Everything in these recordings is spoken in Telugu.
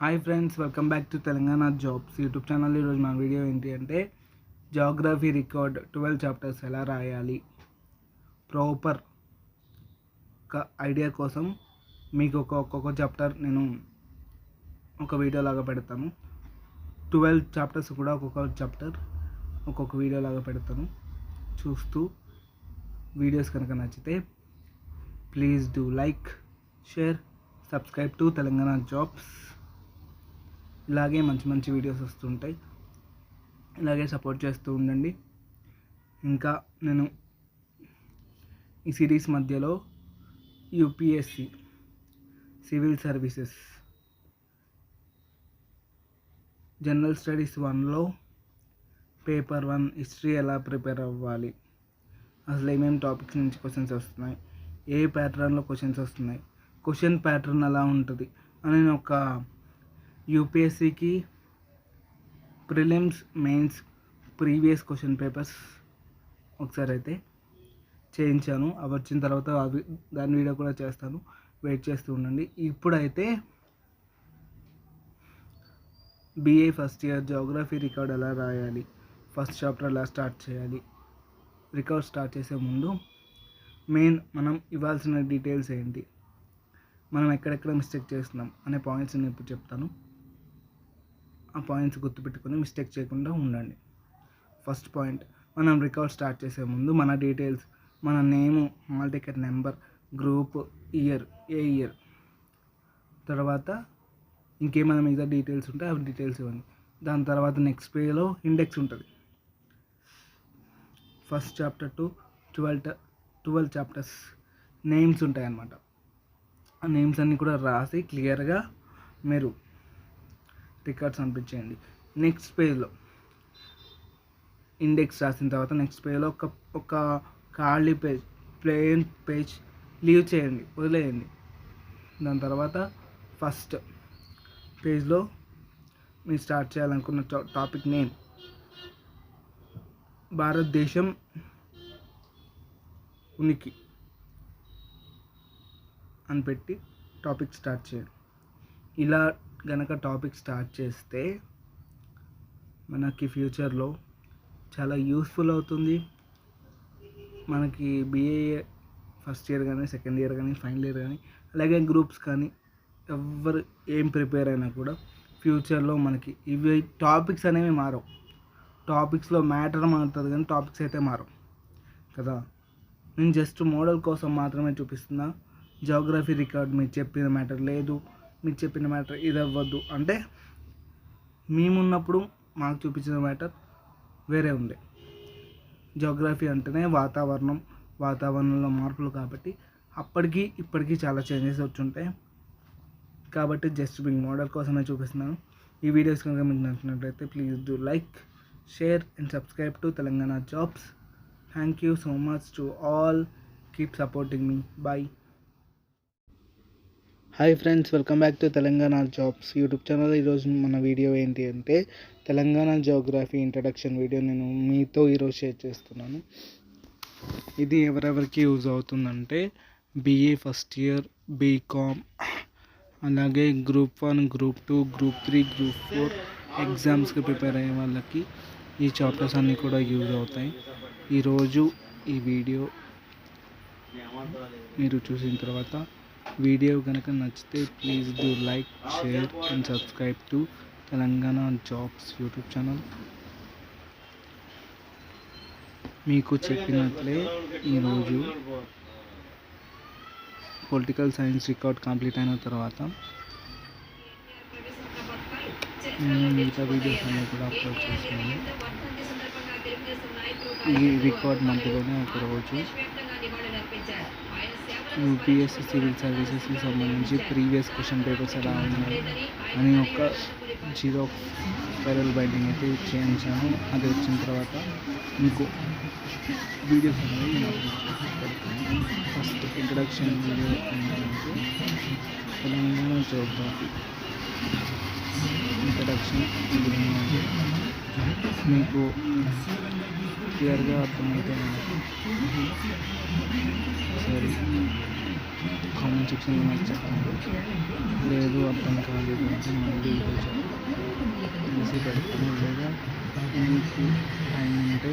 Hi friends welcome back to Telangana jobs YouTube channel ఈరోజు మన వీడియో ఏంటి అంటే జాగ్రఫీ రికార్డ్ ట్వెల్వ్ చాప్టర్స్ ఎలా రాయాలి? ప్రాపర్ ఒక ఐడియా కోసం మీకు ఒక ఒక్కొక్క చాప్టర్ నేను ఒక వీడియో లాగా పెడతాను. ట్వెల్వ్ చాప్టర్స్ కూడా ఒక్కొక్క చాప్టర్ ఒక్కొక్క వీడియో లాగా పెడతాను. చూస్తూ వీడియోస్ కనుక నచ్చితే please do like share subscribe to Telangana jobs ఇలాగే మంచి మంచి వీడియోస్ వస్తుంటాయి. ఇలాగే సపోర్ట్ చేస్తూ ఉండండి. ఇంకా నేను ఈ సిరీస్ మధ్యలో UPSC civil services general studies వన్లో పేపర్ వన్ హిస్టరీ ఎలా ప్రిపేర్ అవ్వాలి? అసలు ఏమేమి టాపిక్స్ నుంచి క్వశ్చన్స్ వస్తున్నాయి? ఏ ప్యాటర్న్లో క్వశ్చన్స్ వస్తున్నాయి? క్వశ్చన్ ప్యాటర్న్ ఎలా ఉంటుంది? అని నేను ఒక యూపీఎస్సికి prelims mains previous question papers ఒకసారి అయితే చేయించాను. అవి వచ్చిన తర్వాత అవి దాని వీడియో కూడా చేస్తాను. వెయిట్ చేస్తూ ఉండండి. ఇప్పుడైతే BA first year geography record ఎలా రాయాలి? ఫస్ట్ చాప్టర్ ఎలా స్టార్ట్ చేయాలి? రికార్డ్ స్టార్ట్ చేసే ముందు మెయిన్ మనం ఇవ్వాల్సిన డీటెయిల్స్ ఏంటి? మనం ఎక్కడెక్కడ మిస్టేక్ చేస్తున్నాం అనే పాయింట్స్ నేను ఇప్పుడు చెప్తాను. ఆ పాయింట్స్ గుర్తుపెట్టుకొని మిస్టేక్ చేయకుండా ఉండండి. ఫస్ట్ పాయింట్ మనం రికార్డ్ స్టార్ట్ చేసే ముందు మన డీటెయిల్స్ మన name hall ticket number group year ఏ ఇయర్. తర్వాత ఇంకేమైనా మిగతా డీటెయిల్స్ ఉంటే అవి డీటెయిల్స్ ఇవ్వండి. దాని తర్వాత నెక్స్ట్ పేజ్లో ఇండెక్స్ ఉంటుంది. First chapter to twelve twelve chapters names ఉంటాయి అన్నమాట ఆ నేమ్స్ అన్నీ కూడా రాసి క్లియర్గా మీరు రికార్డ్స్ అనిపించేయండి. నెక్స్ట్ పేజ్లో. ఇండెక్స్ రాసిన తర్వాత నెక్స్ట్ పేజ్లో ఒక ఒక ఖాళీ పేజ్ ప్లెయిన్ పేజ్ లీవ్ చేయండి వదిలేయండి. దాని తర్వాత ఫస్ట్ పేజ్లో మీరు స్టార్ట్ చేయాలనుకున్న టాపిక్ నేమ్. భారతదేశం ఉనికి అని పెట్టి టాపిక్ స్టార్ట్ చేయండి. ఇలా గనక టాపిక్ స్టార్ట్ చేస్తే మనకి ఫ్యూచర్లో చాలా యూస్ఫుల్ అవుతుంది. మనకి బీఏ ఫస్ట్ ఇయర్ కానీ సెకండ్ ఇయర్ కానీ ఫైనల్ ఇయర్ కానీ అలాగే గ్రూప్స్ కానీ ఎవరు ఏం ప్రిపేర్ అయినా కూడా ఫ్యూచర్లో మనకి ఇవి టాపిక్స్ అనేవి మారవు. టాపిక్స్లో మ్యాటర్ మారుతుంది కానీ టాపిక్స్ అయితే మారవు. కదా? నేను జస్ట్ మోడల్ కోసం మాత్రమే చూపిస్తున్నా. జోగ్రఫీ రికార్డ్ మీరు చెప్పిన మ్యాటర్ లేదు. మీరు చెప్పిన మ్యాటర్ ఇది అవ్వద్దు అంటే మేమున్నప్పుడు మాకు చూపించిన మ్యాటర్ వేరే ఉండే. జోగ్రఫీ అంటేనే వాతావరణం వాతావరణంలో మార్పులు కాబట్టి అప్పటికి ఇప్పటికీ చాలా చేంజెస్ వచ్చుంటాయి కాబట్టి జస్ట్ మీకు మోడల్ కోసమే చూపిస్తున్నాను. ఈ వీడియోస్ కనుక మీకు నచ్చినట్లయితే please do like share and subscribe to Telangana jobs. Thank you so much to all keep supporting me bye hi friends welcome back to Telangana jobs YouTube channel ఈరోజు మన వీడియో ఏంటి అంటే తెలంగాణ జోగ్రఫీ ఇంట్రడక్షన్ వీడియో నేను మీతో ఈరోజు షేర్ చేస్తున్నాను. ఇది ఎవరెవరికి యూజ్ అవుతుందంటే బీఏ ఫస్ట్ ఇయర్ బీకామ్ అలాగే group one group two group three group four ఎగ్జామ్స్కి ప్రిపేర్ అయ్యే వాళ్ళకి ఈ చాప్టర్స్ అన్నీ కూడా యూజ్ అవుతాయి. ఈరోజు ఈ వీడియో మీరు చూసిన తర్వాత వీడియో కనుక నచ్చితే please do like share and subscribe to Telangana jobs YouTube channel మీకు చెప్పినట్లే ఈరోజు పొలిటికల్ సైన్స్ రికార్డ్ కంప్లీట్ అయిన తర్వాత నేను మిగతా వీడియోస్ అన్నీ కూడా అప్లోడ్ చేస్తున్నాను. ఈ రికార్డ్ మధ్యలోనే ఒకరోజు యూపీఎస్సీ సివిల్ సర్వీసెస్కి సంబంధించి ప్రీవియస్ క్వశ్చన్ పేపర్స్ ఎలా ఉన్నాయి అని ఒక జీరో స్పైరల్ బైండింగ్ అయితే చేయించాను అది వచ్చిన తర్వాత మీకు వీడియోస్ అనేవి నేను ఫస్ట్ ఇంట్రడక్షన్ వీడియో ఏంటంటే తెలంగాణ జోగ్రఫీ ఇంట్రడక్షన్ మీకు క్లియర్గా అర్థమైతే కామెంట్ సెక్షన్లో నాకు చెప్పండి. లేదు అర్థం కాలేదు. అంటే మళ్ళీ ఈరోజు పెడతాను లేదా? మీకు టైం ఉంటే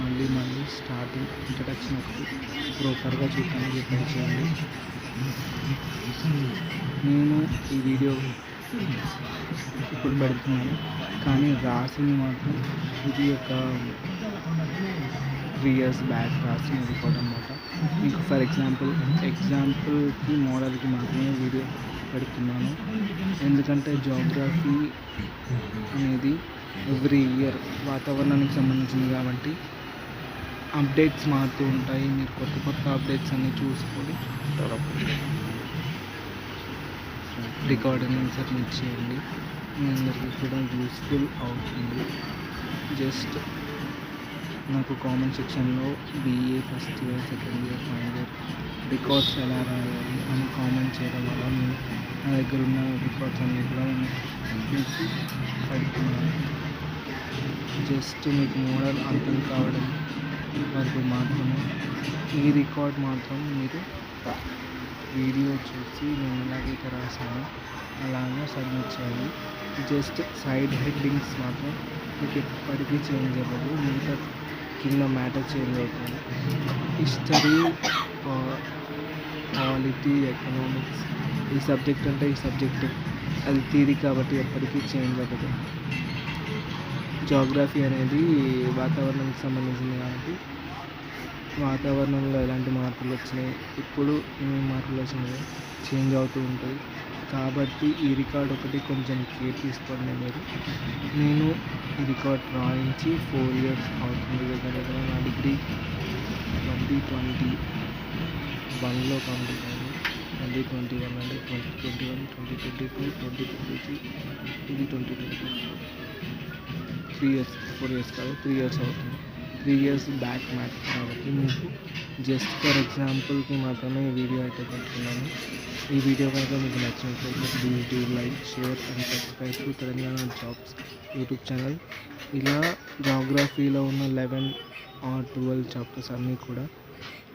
మళ్ళీ మళ్ళీ స్టార్టింగ్ ఇంట్రడక్షన్ ఒకటి ప్రాపర్గా చూడటానికి ట్రై చేయండి నేను ఈ వీడియో ఇప్పుడు పెడుతున్నాను. కానీ రాసింది మాత్రం ఇది ఒక త్రీ ఇయర్స్ బ్యాక్ రాసింది రికార్డ్ అనమాట మీకు ఫర్ ఎగ్జాంపుల్ ఎగ్జాంపుల్కి మోడల్కి మాత్రమే వీడియో పెడుతున్నాను. ఎందుకంటే జోగ్రఫీ అనేది ఎవ్రీ ఇయర్ వాతావరణానికి సంబంధించింది కాబట్టి అప్డేట్స్ మారుతూ ఉంటాయి. మీరు కొత్త కొత్త అప్డేట్స్ అన్నీ చూసుకొని రికార్డింగ్ సబ్మిట్ చేయండి. మీ అందరికీ కూడా యూస్ఫుల్ అవుతుంది. జస్ట్ నాకు కామెంట్ సెక్షన్లో BA first year second year final year records ఎలా రాయాలి అని కామెంట్ చేయడం వల్ల నేను నా దగ్గర ఉన్న రికార్డ్స్ అన్నీ కూడా నేను చూసి పెడుతున్నాను జస్ట్ మీకు మోడల్ అర్థం కావడం వరకు మాత్రమే. ఈ రికార్డ్ మాత్రం మీరు వీడియో చూసి నేను ఎలాగైతే రాశాను అలాగే సబ్మిట్ చేయాలి. జస్ట్ సైడ్ హెడ్డింగ్స్ మాత్రం మీకు ఎప్పటికీ చేంజ్ అవ్వదు. మిగతా కింద మ్యాటర్ చేంజ్ అవుతుంది. హిస్టరీ పాలిటీ ఎకనామిక్స్ ఈ సబ్జెక్ట్ అంటే ఈ సబ్జెక్ట్. అది తీరి కాబట్టి ఎప్పటికీ చేంజ్ అవ్వదు. జాగ్రఫీ అనేది వాతావరణానికి సంబంధించింది కాబట్టి వాతావరణంలో ఎలాంటి మార్పులు వచ్చినాయి ఇప్పుడు ఏమేమి మార్పులు వచ్చినాయి చేంజ్ అవుతూ ఉంటాయి. కాబట్టి ఈ రికార్డ్ ఒకటి కొంచెం కేర్ తీసుకోండి మీరు. నేను ఈ రికార్డ్ రాయించి ఫోర్ ఇయర్స్ అవుతుంది దగ్గర దగ్గర నా డిగ్రీ ట్వంటీ ట్వంటీ వన్లో కంప్లీట్ అయింది. ట్వంటీ ట్వంటీ వన్ అంటే twenty twenty one twenty twenty two twenty twenty three ఇది twenty twenty three years four years కాదు త్రీ ఇయర్స్ అవుతుంది. త్రీ ఇయర్స్ బ్యాక్ మ్యాచ్ కాబట్టి మీకు జస్ట్ ఫర్ ఎగ్జాంపుల్కి మాత్రమే ఈ వీడియో అయితే పెడుతున్నాను. ఈ వీడియో కనుక మీకు నచ్చినట్లయితే please do like share and subscribe to Telangana jobs YouTube channel ఇలా జాగ్రఫీలో ఉన్న లెవెన్ ఆర్ ట్వెల్వ్ చాప్టర్స్ అన్నీ కూడా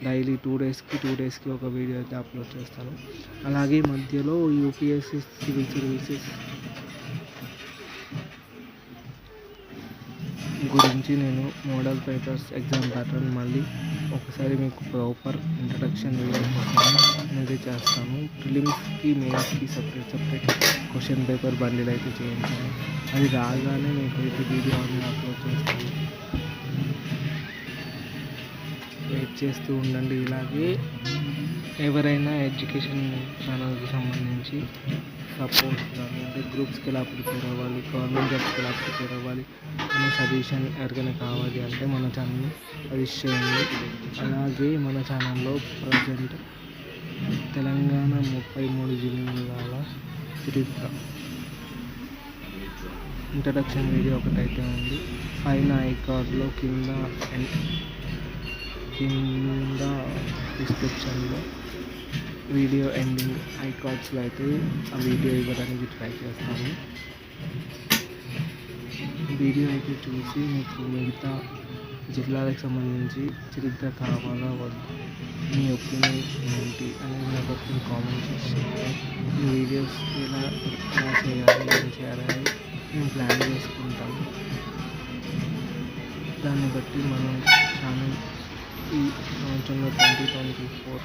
డైలీ టూ డేస్కి టూ డేస్కి ఒక వీడియో అయితే అప్లోడ్ చేస్తాను. అలాగే మధ్యలో యూపీఎస్సీ సివిల్ సర్వీసెస్ గురించి నేను మోడల్ పేపర్స్ ఎగ్జామ్ ప్యాటర్న్ మళ్ళీ ఒకసారి మీకు ప్రాపర్ ఇంట్రడక్షన్ వీడియో అనేది చేస్తాను ప్రిలిమ్స్కి మెయిన్స్కి separate separate question paper bundle అయితే చేయించాను అది రాగానే మీకు అయితే వీడియో అనేది అప్లోడ్ చేస్తాను సబ్స్క్రైబ్ చేస్తూ ఉండండి ఇలాగే. ఎవరైనా ఎడ్యుకేషన్ ఛానల్కి సంబంధించి సపోర్ట్ కానీ అంటే గ్రూప్స్కి ఎలా ప్రిపేర్ అవ్వాలి గవర్నమెంట్ జాబ్స్కి ఎలా ప్రిపేర్ అవ్వాలి అనే సజెషన్ ఎవరికైనా కావాలి అంటే మన ఛానల్ని సజెస్ట్ చేయండి. అలాగే మన ఛానల్లో ప్రజెంట్ తెలంగాణ ముప్పై మూడు జిల్లాల చరిత్ర ఇంట్రడక్షన్ వీడియో ఒకటైతే ఉంది. పైన ఐకార్డ్లో కింద కింద డిస్క్రిప్షన్లో వీడియో ఎండింగ్ ఐకార్డ్స్లో అయితే ఆ వీడియో ఇవ్వడానికి ట్రై చేస్తాను. వీడియో అయితే చూసి మీకు మిగతా జిల్లాలకు సంబంధించి చరిత్ర కావాలా వద్దు? మీ ఒపీనియన్ ఏంటి అనేది నాకు ఒకసారి కామెంట్ చేసి ఈ వీడియోస్ ఎలా ఎలా చేయాలి ఏం చేయాలని మేము ప్లాన్ చేసుకుంటాము దాన్ని బట్టి మనం ఛానల్ ఈ సంవత్సరంలో ట్వంటీ ట్వంటీ ఫోర్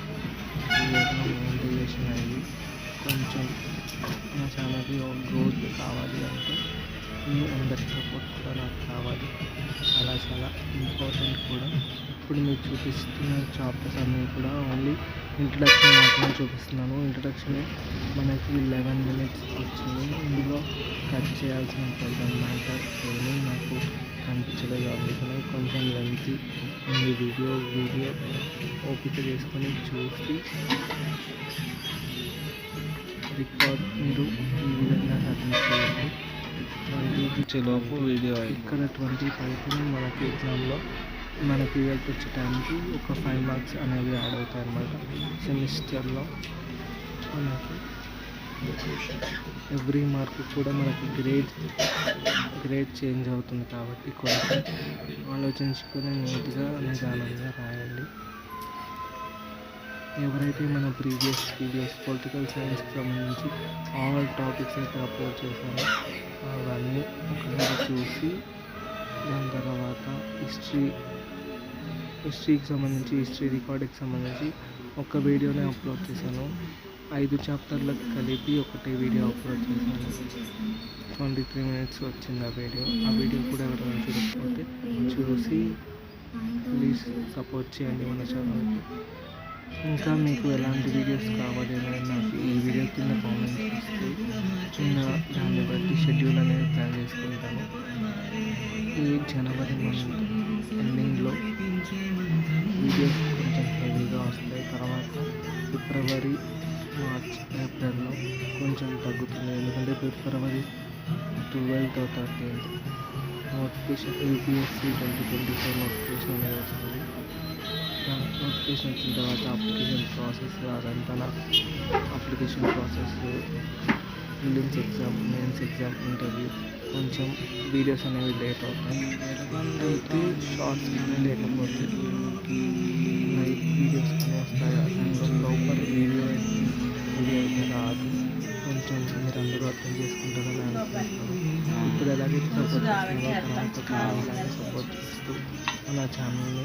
ఇయర్లో మోటివేషన్ అయ్యి కొంచెం నా ఛానల్కి గ్రోత్ కావాలి అంటే మీ అందరి సపోర్ట్ కూడా నాకు కావాలి. చాలా చాలా ఇంపార్టెంట్ కూడా. ఇప్పుడు మీకు చూపిస్తున్న చాప్టర్స్ అన్నీ కూడా ఓన్లీ ఇంట్రడక్షన్ మాత్రమే చూపిస్తున్నాను. ఇంట్రడక్షన్ మనకి లెవెన్ మినిట్స్ వచ్చింది. ఇందులో కట్ చేయాల్సిన పెద్ద మ్యాటర్ ఏమీ నాకు కనిపించలేదు అందుకనే కొంచెం లెంతీ ఉంది వీడియో వీడియో ఓపిక చేసుకొని చూసి రికార్డ్ మీరు ఈ విధంగా చేయండి ట్వంటీ లోపు వీడియో ఇక్కడ ట్వంటీ అయితే మనకి ఎగ్జామ్లో మనకి రిజల్ట్ వచ్చే టైంకి ఒక ఫైవ్ మార్క్స్ అనేవి యాడ్ అవుతాయి అన్నమాట. సెమిస్టర్లో మనకి ఎవ్రీ మార్క్ కూడా మనకి గ్రేడ్ గ్రేడ్ చేంజ్ అవుతుంది కాబట్టి కొంచెం ఆలోచించుకొని నీట్గా నిదానంగా రాయండి. ఎవరైతే మన ప్రీవియస్ వీడియోస్ పొలిటికల్ సైన్స్కి సంబంధించి ఆల్ టాపిక్స్ అయితే అప్లోడ్ చేశారో అవన్నీ ఒకసారి చూసి దాని తర్వాత హిస్టరీ హిస్టరీకి సంబంధించి హిస్టరీ రికార్డుకి సంబంధించి ఒక వీడియోనే అప్లోడ్ చేశాను. ఐదు చాప్టర్లకు కలిపి ఒకటే వీడియో అప్లోడ్ చేశాను. ట్వంటీ త్రీ మినిట్స్ వచ్చింది ఆ వీడియో. ఆ వీడియో కూడా ఎవరైనా చూడకపోతే చూసి ప్లీజ్ సపోర్ట్ చేయండి మన ఛానల్కి. ఇంకా మీకు ఎలాంటి వీడియోస్ కావాలి నాకు ఈ వీడియో కింద కామెంట్ చేస్తే చిన్న దాన్ని బట్టి షెడ్యూల్ అనేది ప్లాన్ చేసుకుంటాను. ఈ జనవరి మంత్ ఎండింగ్లో వీడియోస్ కొంచెం హెవీగా వస్తాయి. తర్వాత ఫిబ్రవరి మార్చ్ ఏప్రిల్లో కొంచెం తగ్గుతుంది. ఎందుకంటే February twelfth thirteenth notification UPSC twenty twenty four notification అనేది వస్తుంది. నోటిఫికేషన్ వచ్చిన తర్వాత అప్లికేషన్ ప్రాసెస్ అదంతా application process prelims exam mains exam interview కొంచెం వీడియోస్ అనేవి లేట్ అవుతాయి. అయితే షార్ట్స్ కానీ లేకపోతే లైక్ వీడియోస్ కానీ వస్తాయి. అందులో లోపల వీడియో వీడియో అయితే రాదు. కొంచెం మీరు అందరూ అర్థం చేసుకుంటారని అనుకుంటున్నాను. ఇప్పుడు ఎలాగైతే సపోర్ట్ చేస్తున్నారో తర్వాత సపోర్ట్ చేస్తూ మన ఛానల్ని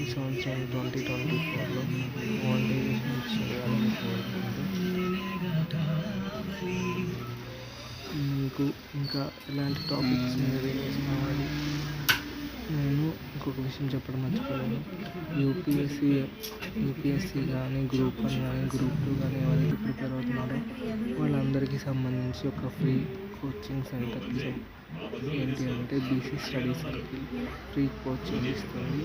ఈ సంవత్సరం ట్వంటీ ట్వంటీ ఫోర్లో మోనిటైజేషన్ చేయాలని కోరుకుంటూ మీకు ఇంకా ఎలాంటి టాపిక్స్ మీద వీడియోస్ కావాలి నేను ఇంకొక విషయం చెప్పడం మర్చిపోయాను. యూపీఎస్సీ యూపీఎస్సీ కానీ గ్రూప్ వన్ కానీ గ్రూప్ టూ కానీ ఎవరైతే ప్రిపేర్ అవుతున్నారో వాళ్ళందరికీ సంబంధించి ఒక ఫ్రీ కోచింగ్ సెంటర్ ఏంటి అంటే BC study circle free coaching ఇస్తుంది.